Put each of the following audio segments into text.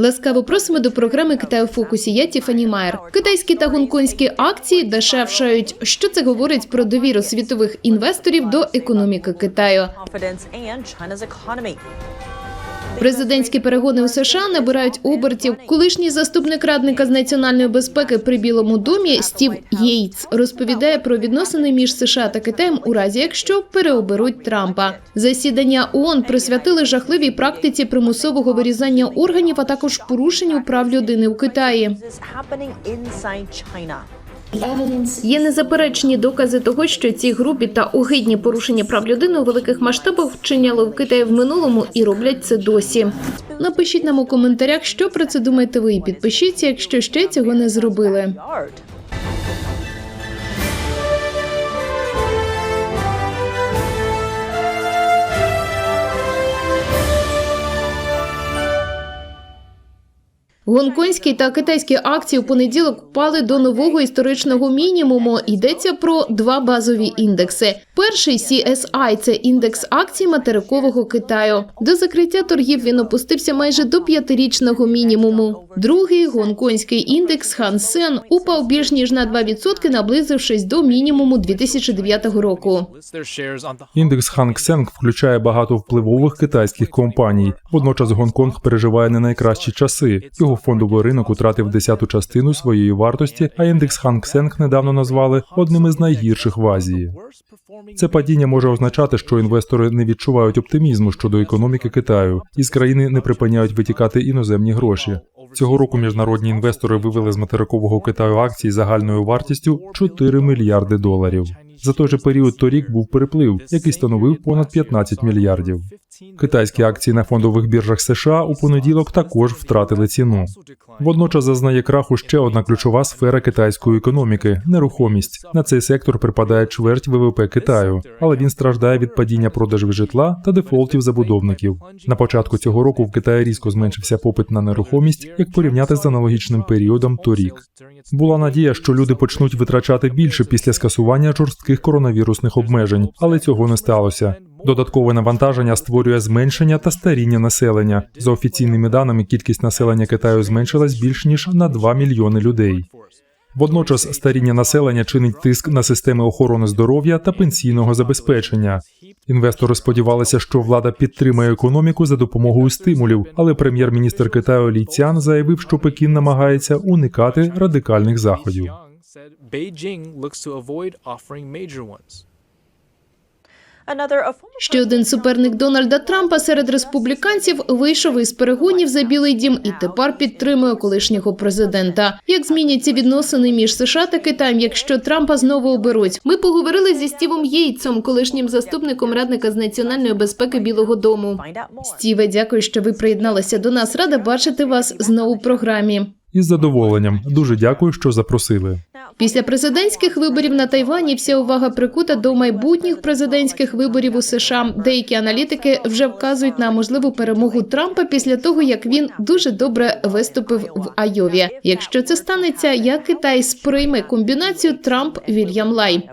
Ласкаво просимо до програми Китай у фокусі. Я Тіфані Майер. Китайські та гонконгські акції дешевшають. Що це говорить про довіру світових інвесторів до економіки Китаю? Президентські перегони у США набирають обертів. Колишній заступник радника з національної безпеки при Білому домі Стів Єйтс розповідає про відносини між США та Китаєм у разі, якщо переоберуть Трампа. Засідання ООН присвятили жахливій практиці примусового вирізання органів, а також порушенню прав людини у Китаї. Є незаперечні докази того, що ці грубі та огидні порушення прав людини у великих масштабах вчиняли в Китаї в минулому і роблять це досі. Напишіть нам у коментарях, що про це думаєте ви, і підпишіться, якщо ще цього не зробили. Гонконгські та китайські акції у понеділок впали до нового історичного мінімуму. Йдеться про два базові індекси. Перший CSI – це індекс акцій материкового Китаю. До закриття торгів він опустився майже до п'ятирічного мінімуму. Другий гонконгський індекс Seng упав більш ніж на 2%, наблизившись до мінімуму 2009 року. Індекс Hang включає багато впливових китайських компаній. Водночас Гонконг переживає не найкращі часи. Його фондовий ринок утратив десяту частину своєї вартості, а індекс Hang недавно назвали одним із найгірших в Азії. Це падіння може означати, що інвестори не відчувають оптимізму щодо економіки Китаю, і з країни не припиняють витікати іноземні гроші. Цього року міжнародні інвестори вивели з материкового Китаю акції загальною вартістю 4 мільярди доларів. За той же період торік був переплив, який становив понад 15 мільярдів. Китайські акції на фондових біржах США у понеділок також втратили ціну. Водночас зазнає краху ще одна ключова сфера китайської економіки нерухомість. На цей сектор припадає чверть ВВП Китаю, але він страждає від падіння продажів житла та дефолтів забудовників. На початку цього року в Китаї різко зменшився попит на нерухомість, як порівняти з аналогічним періодом торік. Була надія, що люди почнуть витрачати більше після скасування жорстких коронавірусних обмежень, але цього не сталося. Додаткове навантаження створює зменшення та старіння населення. За офіційними даними, кількість населення Китаю зменшилась більш ніж на 2 мільйони людей. Водночас старіння населення чинить тиск на системи охорони здоров'я та пенсійного забезпечення. Інвестори сподівалися, що влада підтримає економіку за допомогою стимулів, але прем'єр-міністр Китаю Лі Цян заявив, що Пекін намагається уникати радикальних заходів. Ще один суперник Дональда Трампа серед республіканців вийшов із перегонів за Білий Дім і тепер підтримує колишнього президента. Як зміняться відносини між США та Китаєм, якщо Трампа знову оберуть? Ми поговорили зі Стівом Єйтсом, колишнім заступником радника з національної безпеки Білого Дому. Стіве, дякую, що ви приєдналися до нас. Рада бачити вас знову в програмі. Із задоволенням дуже дякую, що запросили. Після президентських виборів на Тайвані вся увага прикута до майбутніх президентських виборів у США. Деякі аналітики вже вказують на можливу перемогу Трампа після того, як він дуже добре виступив в Айові. Якщо це станеться, як Китай сприйме комбінацію Трамп Вільям Лай.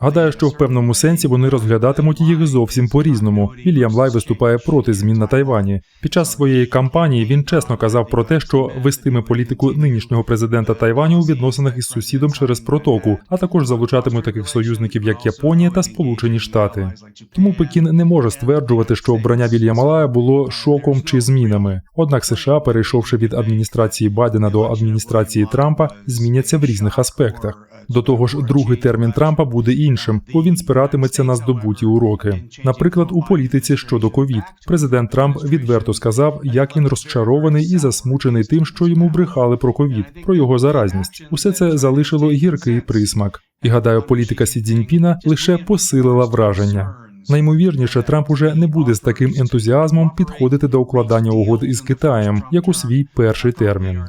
Гадаю, що в певному сенсі вони розглядатимуть їх зовсім по-різному. Вільям Лай виступає проти змін на Тайвані. Під час своєї кампанії він чесно казав про те, що вестиме політику нинішнього президента Тайваню у відносинах із сусідом через протоку, а також залучатиме таких союзників, як Японія та Сполучені Штати. Тому Пекін не може стверджувати, що обрання Вільяма Лая було шоком чи змінами. Однак США, перейшовши від адміністрації Байдена до адміністрації Трампа, зміняться в різних аспектах. До того ж, другий термін Трампа буде іншим, бо він спиратиметься на здобуті уроки. Наприклад, у політиці щодо ковід, президент Трамп відверто сказав, як він розчарований і засмучений тим, що йому брехали про ковід, про його заразність. Усе це залишило гіркий присмак. І гадаю, політика Сі Цзіньпіна лише посилила враження. Наймовірніше, Трамп уже не буде з таким ентузіазмом підходити до укладання угод із Китаєм, як у свій перший термін.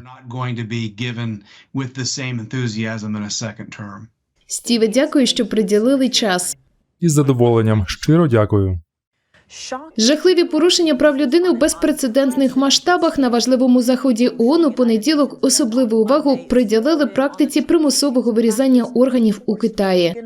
Стіве, дякую, що приділили час. Із задоволенням щиро дякую. Жахливі порушення прав людини у безпрецедентних масштабах на важливому заході ООН у понеділок особливу увагу приділили практиці примусового вирізання органів у Китаї.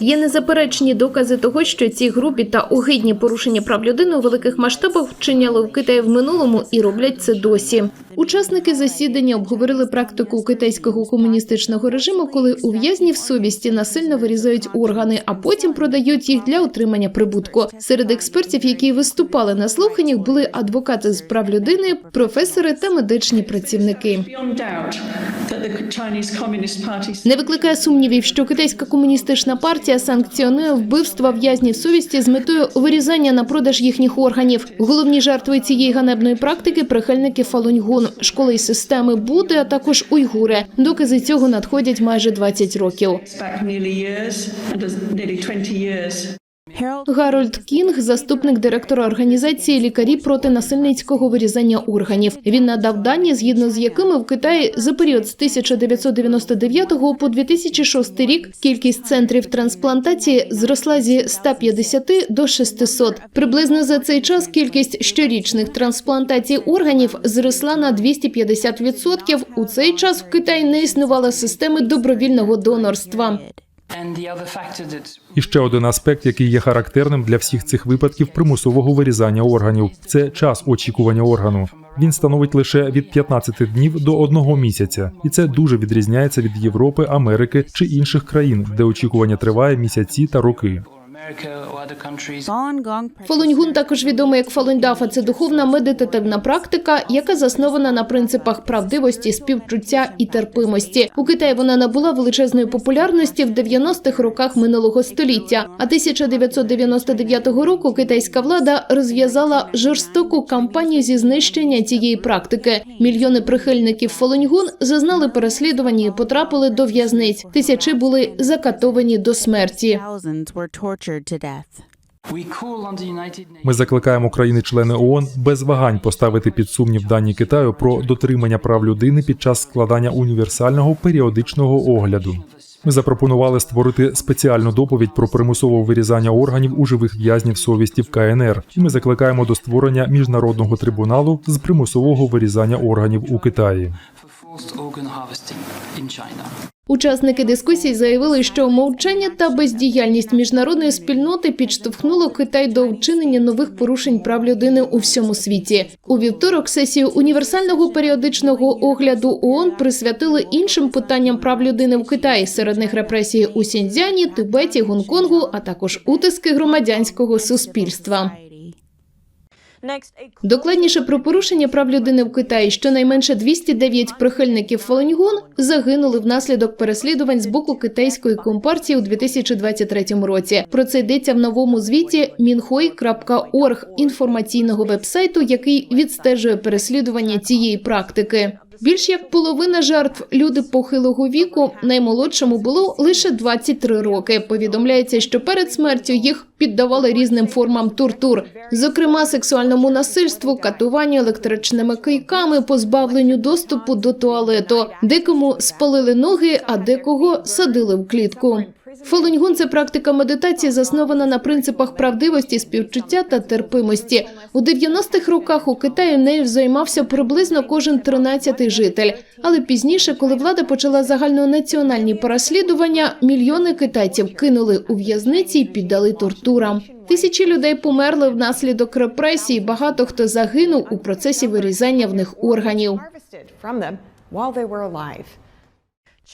Є незаперечні докази того, що ці групі та огидні порушення прав людини у великих масштабах вчиняли в Китаї в минулому і роблять це досі. Учасники засідання обговорили практику китайського комуністичного режиму, коли у в'язнів совісті насильно вирізають органи, а потім продають їх для отримання прибутку. Серед експертів, які виступали на слуханнях, були адвокати з прав людини, професори та медичні працівники. Не викликає сумнівів, що китайська комуністична партія санкціонує вбивства в'язнів совісті з метою вирізання на продаж їхніх органів. Головні жертви цієї ганебної практики прихильники Фалуньгун, школи й системи Буди, а також уйгури. Докази цього надходять майже 20 років. Back nearly years, and as nearly 20 years. Гарольд Кінг, заступник директора організації лікарі проти насильницького вирізання органів. Він надав дані, згідно з якими в Китаї за період з 1999 по 2006 рік кількість центрів трансплантації зросла зі 150 до 600. Приблизно за цей час кількість щорічних трансплантацій органів зросла на 250%. У цей час в Китаї не існувало системи добровільного донорства. І ще один аспект, який є характерним для всіх цих випадків примусового вирізання органів, це час очікування органу. Він становить лише від 15 днів до одного місяця, і це дуже відрізняється від Європи, Америки чи інших країн, де очікування триває місяці та роки. Фалуньгун також відомий як Фалуньдафа. Це духовна медитативна практика, яка заснована на принципах правдивості, співчуття і терпимості. У Китаї вона набула величезної популярності в 90-х роках минулого століття. А 1999 року китайська влада розв'язала жорстоку кампанію зі знищення цієї практики. Мільйони прихильників Фалуньгун зазнали переслідування і потрапили до в'язниць. Тисячі були закатовані до смерті. Ми закликаємо країни-члени ООН без вагань поставити під сумнів дані Китаю про дотримання прав людини під час складання універсального періодичного огляду. Ми запропонували створити спеціальну доповідь про примусове вирізання органів у живих в'язнів совісті в КНР. І ми закликаємо до створення міжнародного трибуналу з примусового вирізання органів у Китаї. Учасники дискусії заявили, що мовчання та бездіяльність міжнародної спільноти підштовхнуло Китай до вчинення нових порушень прав людини у всьому світі. У вівторок сесію універсального періодичного огляду ООН присвятили іншим питанням прав людини в Китаї. Серед них репресії у Сіньцзяні, Тибеті, Гонконгу, а також утиски громадянського суспільства. Докладніше про порушення прав людини в Китаї. Щонайменше 209 прихильників Фалуньгун загинули внаслідок переслідувань з боку китайської компартії у 2023 році. Про це йдеться в новому звіті minhui.org інформаційного вебсайту, який відстежує переслідування цієї практики. Більш як половина жертв люди похилого віку, наймолодшому було лише 23 роки. Повідомляється, що перед смертю їх піддавали різним формам тортур, зокрема сексуальному насильству, катуванню електричними кийками, позбавленню доступу до туалету. Декому спалили ноги, а декого садили в клітку. Фалуньгун – це практика медитації, заснована на принципах правдивості, співчуття та терпимості. У 90-х роках у Китаї нею займався приблизно кожен 13-й житель. Але пізніше, коли влада почала загальнонаціональні переслідування, мільйони китайців кинули у в'язниці і піддали тортурам. Тисячі людей померли внаслідок репресій. Багато хто загинув у процесі вирізання в них органів.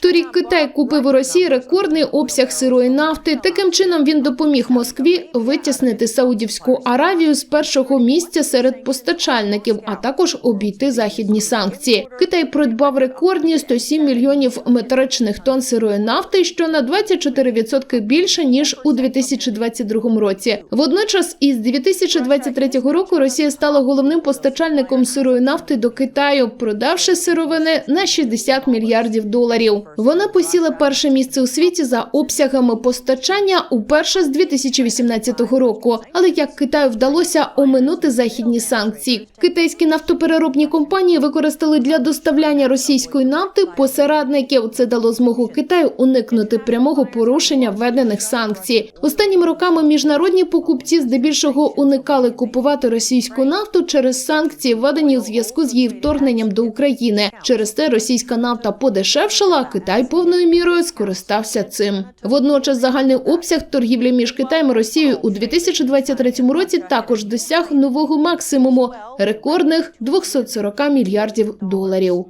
Торік Китай купив у Росії рекордний обсяг сирої нафти. Таким чином він допоміг Москві витіснити Саудівську Аравію з першого місця серед постачальників, а також обійти західні санкції. Китай придбав рекордні 107 мільйонів метричних тонн сирої нафти, що на 24% більше ніж у 2022 році. Водночас, із 2023 року Росія стала головним постачальником сирої нафти до Китаю, продавши сировини на 60 мільярдів доларів. Вона посіла перше місце у світі за обсягами постачання уперше з 2018 року. Але як Китаю вдалося оминути західні санкції? Китайські нафтопереробні компанії використали для доставляння російської нафти посередників. Це дало змогу Китаю уникнути прямого порушення введених санкцій. Останніми роками міжнародні покупці здебільшого уникали купувати російську нафту через санкції, введені у зв'язку з її вторгненням до України. Через те російська нафта подешевшала, Китай повною мірою скористався цим. Водночас загальний обсяг торгівлі між Китаєм і Росією у 2023 році також досяг нового максимуму рекордних 240 мільярдів доларів.